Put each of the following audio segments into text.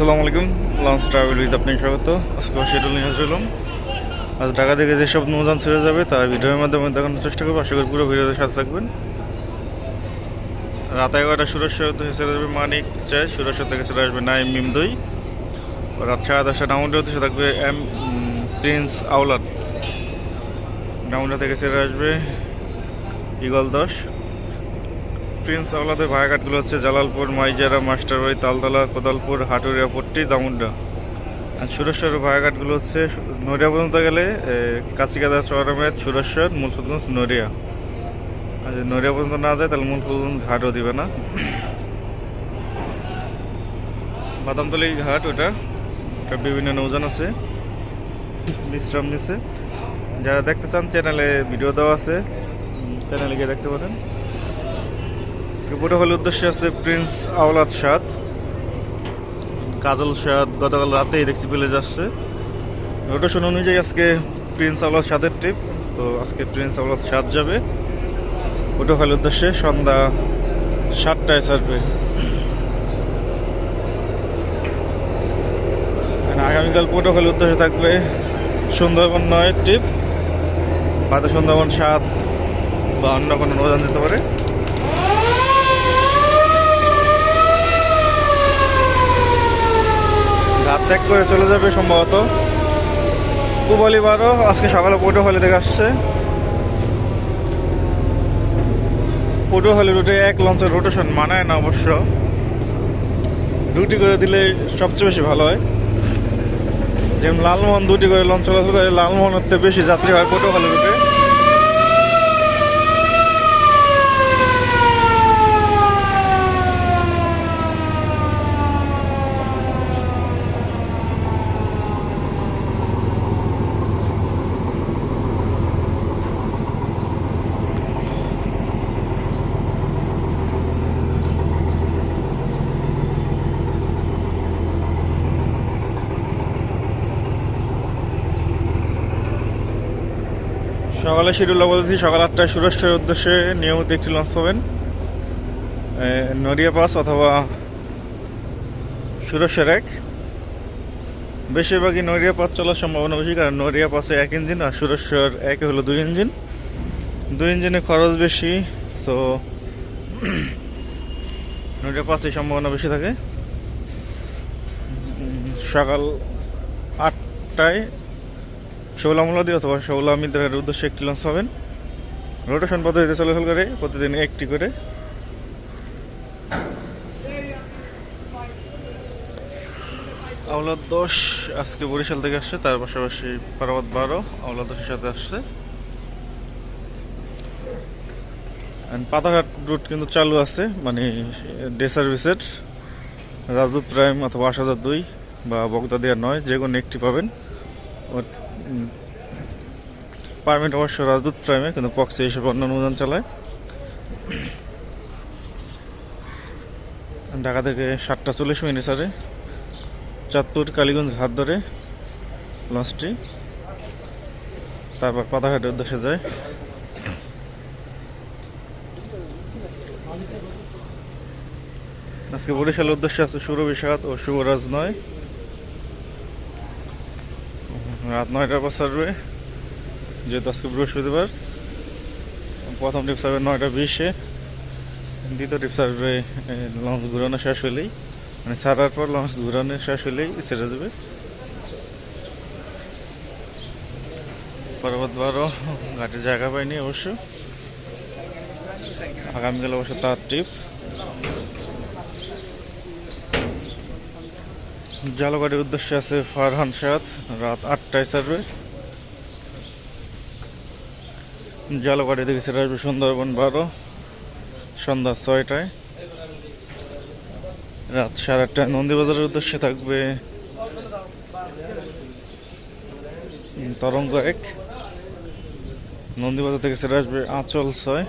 আসসালামু আলাইকুম। Launch travel with আপনি স্বাগত। আজকে শিডিউল নিয়ে হাজির আজ ঢাকা থেকে যেসব নৌযান ছেড়ে যাবে, তা ভিডিওর মাধ্যমে দেখানোর চেষ্টা করব। আশা করি পুরো ভিডিওতে সাথে থাকবেন। রাত এগারোটা সুরেশ্বর থেকে ছেড়ে যাবে মানিক চাই সুরেশ্বর থেকে ছেড়ে আসবে নাইম মিমদই। রাত সাড়ে দশটা ডাউনডে হতে থাকবে এম প্রিন্স আউলাদ ডাউনডা থেকে ছেড়ে আসবে ইগল দশ। প্রিন্স আওলাদের ভায়াঘাটগুলো হচ্ছে জালালপুর মাইজারা মাস্টারবাড়ি তালতলা কোদালপুর হাটুরিয়া পট্টি দামুন্ডা। আর সুরেশ্বর ভায়াঘাটগুলো হচ্ছে নড়িয়া পর্যন্ত গেলে এ, কাচিকাদা চৌরামেদ সুরেশ্বর মূলফুলগঞ্জ নড়িয়া। আর যদি নড়িয়া পর্যন্ত না যায় তাহলে মূলফুলগঞ্জ ঘাটও দিবে না। বাদামতলি ঘাট ওটা ওটা বিভিন্ন নৌজান আছে বিশ্রাম নিচ্ছে যারা দেখতে চান চ্যানেলে ভিডিও দেওয়া আছে চ্যানেলে গিয়ে দেখতে পারেন। আজকে পুরো হল উদ্দেশ্যে আছে প্রিন্স আওলাদ সাদ। কাজল সাদ গতকাল রাতেই দেখছি ভিলেজ আসছে। রোটেশন অনুযায়ী আজকে প্রিন্স আওলাদ সাদের ট্রিপ তো আজকে প্রিন্স আওলাদ সাদ যাবে। পুরো হল উদ্দেশ্যে সন্ধ্যা সাতটায় ছাড়বে। আগামীকাল পুরো হল উদ্দেশ্যে থাকবে সুন্দরবন নয় ট্রিপ হয়তো সুন্দরবন সাত বা অন্য কোনো নৌযান যেতে পারে। ঘাট ত্যাগ করে চলে যাবে সম্ভবত। কুবলি বারো, আজকে সকালে পটুয়াখালী থেকে আসছে। পটুয়াখালী রুটে এক লঞ্চের রোটেশন মানায় না অবশ্য। দুটি করে দিলে সবচেয়ে বেশি ভালো হয়। যেমন লালমোহন দুটি করে লঞ্চ চলাচল করে, লালমোহনের বেশি যাত্রী হয় পটুয়াখালী রুটে। সকালে শিডিউল বলছি সকাল আটটায় সুরেশ্বরের উদ্দেশ্যে নিয়মিত একটি লঞ্চ পাবেন। এ, নদিয়া পাস অথবা সুরেশ্বর এক। বেশিরভাগই নড়িয়া পাস চলার সম্ভাবনা বেশি কারণ নড়িয়া পাসে এক ইঞ্জিন আর সুরেশ্বর একে হলো দুই ইঞ্জিন। দুই ইঞ্জিনে খরচ বেশি সো নড়িয়া পাসে সম্ভাবনা বেশি থাকে। সকাল আটটায় শৌলামুলাদি অথবা শৌলামিদের উদ্দেশ্যে একটি লঞ্চ পাবেন। রোটেশন পদ্ধতিতে চলাচল করে, প্রতিদিন একটি করে। আওলাদ দশ আজকে বরিশাল থেকে আসছে, তার পাশাপাশি পারাবাদ বারো আওলাদ দশের সাথে আসছে। পাতাঘাট রুট কিন্তু চালু আছে মানে ডে সার্ভিসের রাজদূত প্রাইম অথবা আশ হাজার দুই বা বগদাদিয়া নয়, যে কোনো একটি পাবেন। পারমিট অবশ্য রাজদূত প্রাইমে কিন্তু পক্সে এসব অন্য অনুদান চালায়। ঢাকা থেকে সাতটা চল্লিশ মিনিট সারে চাঁদপুর, কালীগঞ্জ ঘাট ধরে লঞ্চটি তারপর পাতাঘাটের উদ্দেশ্যে যায়। আজকে বরিশালের উদ্দেশ্যে আছে সুরভি সাত ও শুভরাজ নয়। রাত নয়টার পর ছাড়বে যেহেতু আজকে বৃহস্পতিবার। প্রথম টিপ ছাড়বে নয়টা বিশে, দ্বিতীয় টিপ ছাড়বে লঞ্চ ঘুরানো শেষ হলেই মানে ছাড়ার পর লঞ্চ ঘুরানো শেষ হলেই সেরে যাবে। পরবর্তী বারো ঘাটে জায়গা পাইনি অবশ্য। আগামীকাল অবশ্য তার টিপ জালগাড়ির উদ্দেশ্যে আছে ফারহান সাদ, রাত আটটায় ছাড়বে। জালগাড়ি থেকে ছেড়ে আসবে সুন্দরবন বারো, সন্ধ্যা ছয়টায়। রাত সাড়ে আটটায় নন্দীবাজারের উদ্দেশ্যে থাকবে তরঙ্গ এক। নন্দীবাজার থেকে ছেড়ে আসবে আঁচল ছয়।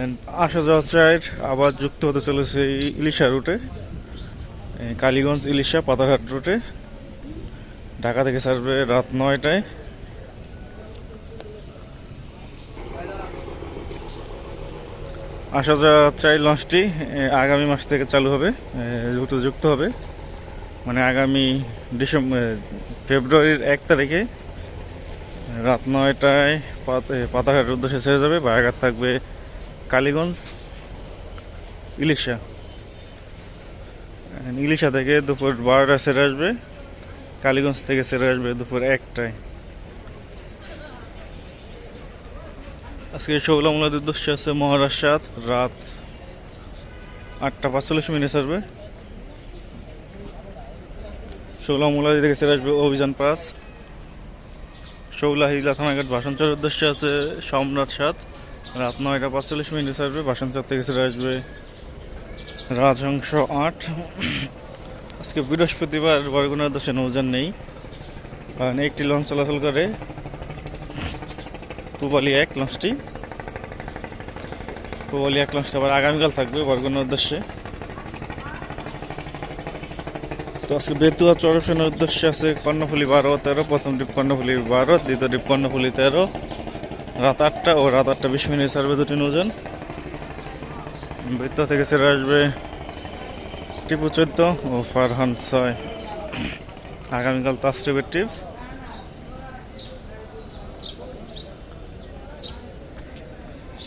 And আসা যাওয়া চাইড আবার যুক্ত হতে চলেছে ইলিশা রুটে। কালীগঞ্জ ইলিশা পাতারহাট রুটে। ঢাকা থেকে ছাড়বে রাত নয়টায়। আসা যাওয়া চাই লঞ্চটি আগামী মাস থেকে চালু হবে যুক্ত যুক্ত হবে। মানে আগামী ডিসেম্বর ফেব্রুয়ারির এক তারিখে রাত নয়টায় পাত- এ, পাতাঘাটের উদ্দেশ্যে ছেড়ে যাবে বায়াঘাট থাকবে কালীগঞ্জ ইলিশা। ইলিশা থেকে দুপুর বারোটা সেরে আসবে, কালীগঞ্জ থেকে সেরে আসবে দুপুর একটায়। আজকে শৌলামূলার উদ্দেশ্যে আছে মহারাষ্ট্র রাত আটটা পাঁচচল্লিশ মিনিট আসবে শৌলামূলা থেকে ছেড়ে আসবে অভিযান পাস শৌলা হিলা থানাঘাট ভাষণচর উদ্দেশ্যে আছে সম্রাট সাত। রাত নয়টা পাঁচচল্লিশ মিনিট আসবে বাসনচর থেকে ছেড়ে আসবে রাজহংস আট। আজকে বৃহস্পতিবার বরগুনার উদ্দেশ্যে নৌযান নেই। কারণ একটি লঞ্চ চলাচল করে। পুবালি এক লঞ্চটি পুবালি এক লঞ্চটা আবার আগামীকাল থাকবে বরগুনার উদ্দেশ্যে। তো আজকে বেতুয়া চরফেনের উদ্দেশ্যে আছে কর্ণফুলি বারো তেরো, প্রথম ডিপ কর্ণফুলি বারো, দ্বিতীয় ডিপ কর্ণফুলি তেরো। রাত আটটা ও রাত আটটা বিশ মিনিট সার্ভে দুটি নৌযান। বেতুয়া থেকে ছেড়ে আসবে টিপু চোদ্দ ও ফারহান ছয়। আগামীকাল তাসরিবের ট্রিপ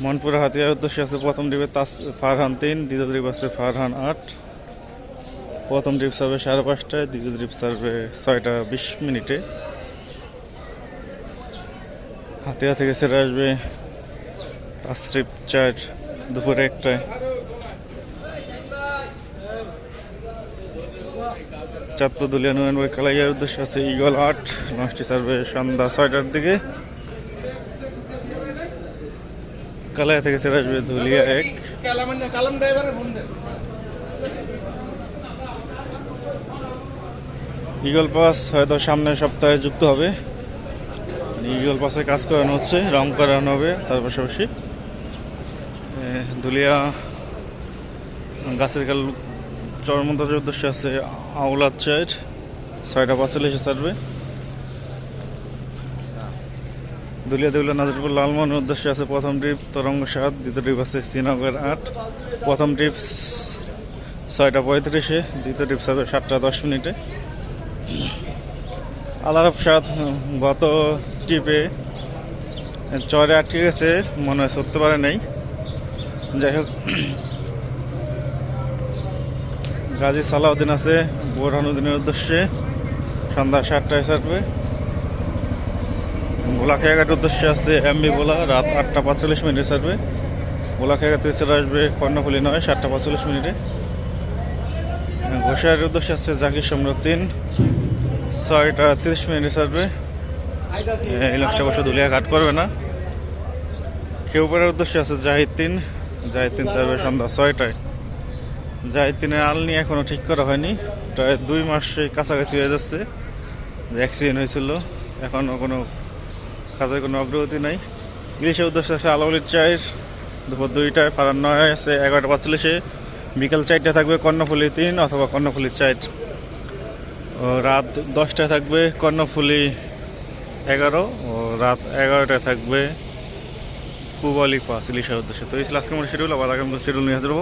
মনপুরা হাতিয়ার উদ্দেশ্যে আছে প্রথম ডিপে তাস ফারহান তিন, দ্বিতীয় ডিপ আছে ফারহান আট। প্রথম ড্রিপ সার্ভে সাড়ে পাঁচটায়, দ্বিতীয় ড্রিপ সার্ভে ছয়টা বিশ মিনিটে। হাতিয়া থেকে ছেড়ে আসবে তাসরিপ চার দুপুরে একটায়। চাঁদপুর দুলিয়া নুয়ানবাড়ি কালাইয়ার উদ্দেশ্যে আছে ইগল আট। লঞ্চটি সার্ভে সন্ধ্যা ছয়টার দিকে। কালাইয়া থেকে ছেড়ে আসবে ধুলিয়া এক। ইগল পাস হয়তো সামনের সপ্তাহে যুক্ত হবে। ইগল পাসে কাজ করানো হচ্ছে, রং করানো হবে তার পাশাপাশি। ধুলিয়া গাছের কাল চরমন্তাজের উদ্দেশ্যে আছে আউলাদ চার ছয়টা পাঁচচল্লিশে সার্ভে দুলিয়া দেউলিয়া নাজিরপুর লালমোহনের উদ্দেশ্যে আছে প্রথম ট্রিপ, তরঙ্গ সাত, দ্বিতীয় ট্রিপ আছে শ্রীনগর আট। প্রথম ট্রিপ ছয়টা পঁয়ত্রিশে, দ্বিতীয় ট্রিপ সার্ভে সাতটা দশ মিনিটে। আলারফ সাদ গত টিপে চরে আটকে গেছে, মনে হয় সরতে পারে নাই। যাই হোক গাজী সালাউদ্দিন আছে, বোরহানুদ্দিনের উদ্দেশ্যে। সন্ধ্যা সাতটায় ছাড়বে। ভোলা খেয়াঘাটের উদ্দেশ্যে আছে এমবি ভোলা রাত আটটা পাঁচচল্লিশ মিনিটে ছাড়বে। ভোলা খেয়াঘাট থেকে ছেড়ে আসবে কর্ণফুলি নয়, সাতটা পাঁচচল্লিশ মিনিটে। ঘোষারের উদ্দেশ্যে আছে জাকির সম্রাট তিন, ছয়টা তিরিশ মিনিটে ছাড়বে। এই অবশ্য দুলিয়া ঘাট করবে না। খেউপাড়ার উদ্দেশ্যে আছে জাহিদ তিন জাহিদ তিন সন্ধ্যা ছয়টায়। জাহিদ তিনের আল নিয়ে এখনও ঠিক করা হয়নি। প্রায় দুই মাসে কাছাকাছি হয়ে যাচ্ছে। অ্যাক্সিডেন্ট হয়েছিল এখনও কোনো কাজের কোনো অগ্রগতি নাই। ইলিশের উদ্দেশ্যে আছে আলাউলির চাইর দুপুর দুইটায় ফারান নয় আছে এগারোটা পাঁচচল্লিশে বিকাল চারটে থাকবে কর্ণফুলি তিন অথবা কর্ণফুলি ও রাত দশটায় থাকবে কর্ণফুলি এগারো। ও রাত এগারোটায় থাকবে পূবালি পাস ইলিশের উদ্দেশ্যে। তো এই ছিল আজকে আমার শিডিউল আবার আগামী শিডিউল নিয়ে হব।